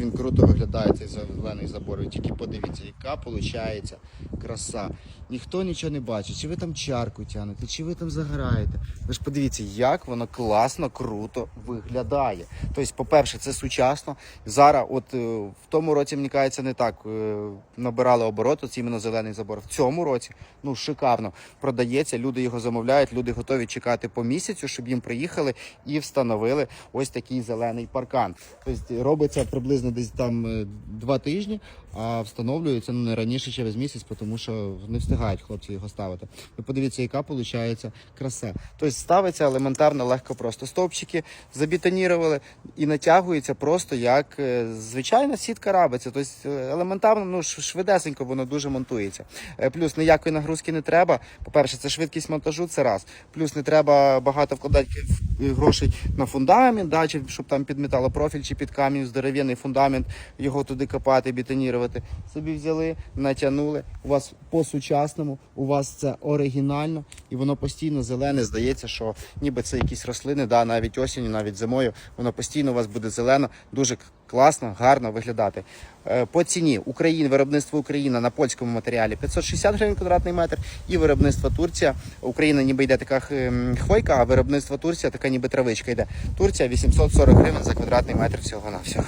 він круто виглядає, цей зелений забор. Ви тільки подивіться, яка виходить краса. Ніхто нічого не бачить, чи ви там чарку тянете, чи ви там загораєте. Ви ж подивіться, як воно класно, круто виглядає. Тобто, по-перше, це сучасно. Зараз, от е, в тому році, мені кажеться, не так е, набирали оборот, оці іменно зелений забор. В цьому році ну шикарно продається. Люди його замовляють, люди готові чекати по місяцю, щоб їм приїхали і встановили ось такий зелений паркан. Тобто робиться приблизно десь там е, два тижні, а встановлюється ну, не раніше через місяць, тому що не встигають хлопці його ставити. Ви подивіться, яка виходить краса. Тобто ставиться елементарно, легко просто. Стовпчики забетонірували і натягується просто як е, звичайна сітка рабиця. Тобто е, елементарно, ну швидесенько воно дуже монтується. Плюс ніякої нагрузки не треба. По-перше, це швидкість монтажу, це раз. Плюс не треба багато вкладати е, грошей на фундамент, да, чи щоб там під металопрофіль чи під камінь здоров'яний фундамент, його туди копати, бетонірувати. Собі взяли, натягнули. У вас по-сучасному, у вас це оригінально, і воно постійно зелене. Здається, що ніби це якісь рослини, да, навіть осінню, навіть зимою, воно постійно у вас буде зелено, дуже класно, гарно виглядати. Е, По ціні Україна, виробництво Україна на польському матеріалі 560 гривень квадратний метр, і виробництво Турція. Україна ніби йде така ем, хвойка, а виробництво Турція така ніби травичка йде. Турція 840 гривень за квадратний метр всього на всього.